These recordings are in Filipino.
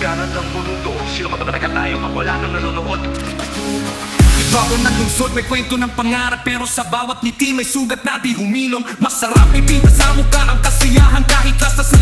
Maskara ng mundo Sino ba talaga tayo pag wala nang nanonood? Bawat naglungsod may kwento ng pangarap Pero sa bawat ngiti may sugat na di humilom Masarap ipinta sa mukha ang kasiyahan Kahit nasa sa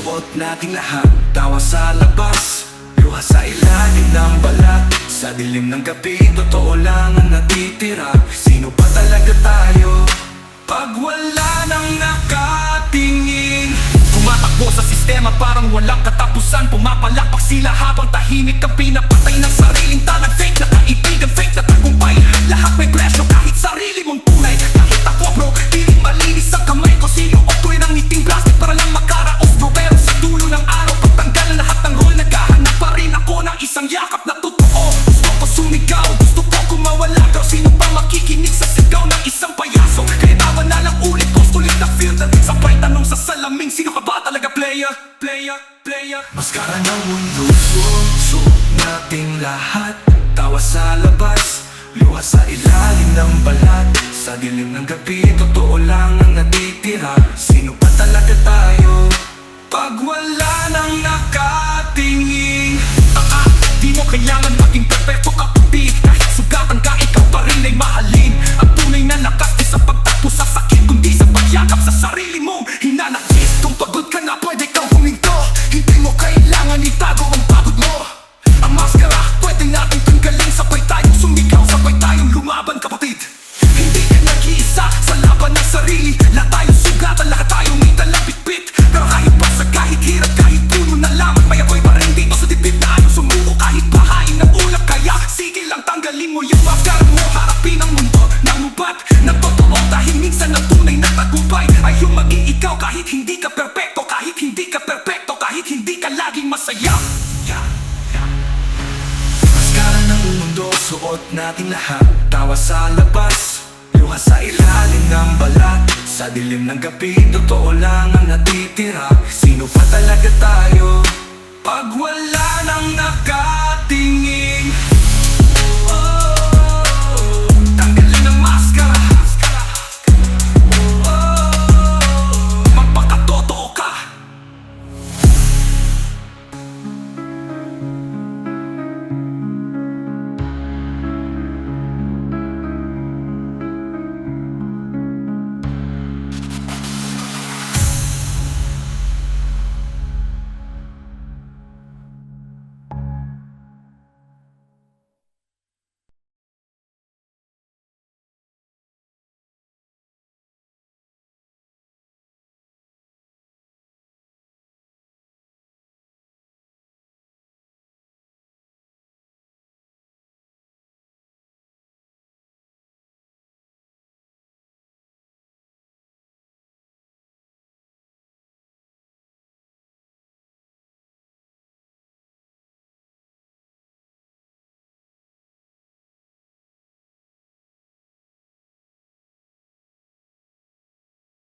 suot nating lahat. Tawa sa labas, luha sa ilalim ng balat. Sa dilim ng gabi, totoo lang ang natitira. Sino ba talaga tayo? Pag wala nang nakatingin? Tumatakbo sa sistema parang walang katapusan. Pumapalakpak sila habang tahimik ang pinapatay ng sariling talag that Sabay tanong sa salamin, sino ka ba talaga player? Player, player. Maskara ng mundo, suot nating lahat. Tawa sa labas, luha sa ilalim ng balat. Sa dilim ng gabi, totoo lang ang natitira. Sino pa talaga tayo? Pag wala nang nakatingin. Ah, ah, Di mo kailangan maging perfecto tanggalin mo yung maskara mo Harapin ang mundo. Ng ubat ng totoo Dahil minsan ang tunay na tagumpay. Ay yung maging ikaw kahit hindi ka perpekto Kahit hindi ka perpekto, kahit hindi ka laging masaya. Maskara ng mundo, suot natin lahat. Tawa sa labas, luha sa ilalim ng balat. Sa dilim ng gabi, totoo lang ang natitira. Sino pa talaga tayo? Pag wala nang nakatingin